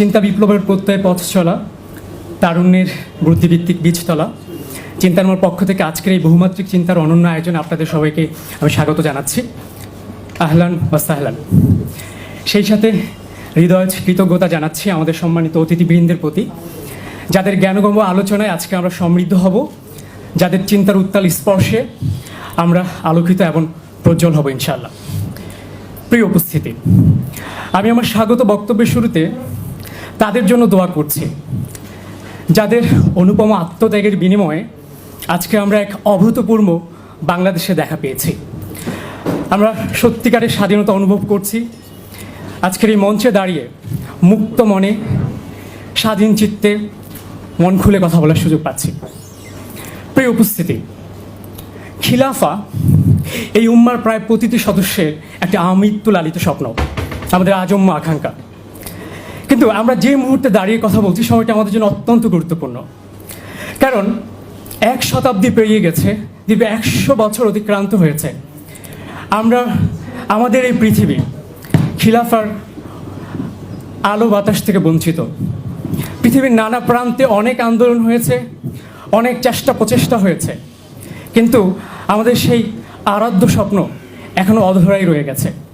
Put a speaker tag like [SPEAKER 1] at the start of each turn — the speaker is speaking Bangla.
[SPEAKER 1] চিন্তা বিপ্লবের প্রত্যয়ে পথ চলা, তারুণ্যের বুদ্ধিভিত্তিক বীজতলা চিন্তার পক্ষ থেকে আজকের এই বহুমাত্রিক চিন্তার অনন্য আয়োজন আপনাদের সবাইকে আমি স্বাগত জানাচ্ছি। আহলান বাস্তাহলান সেই সাথে হৃদয় কৃতজ্ঞতা জানাচ্ছি আমাদের সম্মানিত অতিথিবৃন্দের প্রতি। যাদের জ্ঞানগম্য আলোচনায় আজকে আমরা সমৃদ্ধ হব, যাদের চিন্তার উত্তাল স্পর্শে আমরা আলোকিত এবং প্রজ্জ্বল হব ইনশাল্লাহ প্রিয় উপস্থিতি, আমি আমার স্বাগত বক্তব্যের শুরুতে তাদের জন্য দোয়া করছি। যাদের অনুপম আত্মত্যাগের বিনিময়ে আজকে আমরা এক অভূতপূর্ব বাংলাদেশে দেখা পেয়েছি। আমরা সত্যিকারের স্বাধীনতা অনুভব করছি। আজকের এই মঞ্চে দাঁড়িয়ে মুক্ত মনে, স্বাধীন চিত্তে মন খুলে কথা বলার সুযোগ পাচ্ছি। প্রিয় উপস্থিতি, খিলাফা এই উম্মার প্রায় প্রতিটি সদস্যের একটা আমৃত্যু লালিত স্বপ্ন। আমাদের আজম্য আকাঙ্ক্ষা। কিন্তু আমরা যে মুহূর্তে দাঁড়িয়ে কথা বলছি, সময়টা আমাদের জন্য অত্যন্ত গুরুত্বপূর্ণ। কারণ এক শতাব্দী পেরিয়ে গেছে, দীর্ঘ একশো বছর অতিক্রান্ত হয়েছে। আমরা, আমাদের এই পৃথিবী খিলাফার আলো বাতাস থেকে বঞ্চিত। পৃথিবীর নানা প্রান্তে অনেক আন্দোলন হয়েছে, অনেক চেষ্টা প্রচেষ্টা হয়েছে। কিন্তু আমাদের সেই আরাধ্য স্বপ্ন এখনও অধরাই রয়ে গেছে।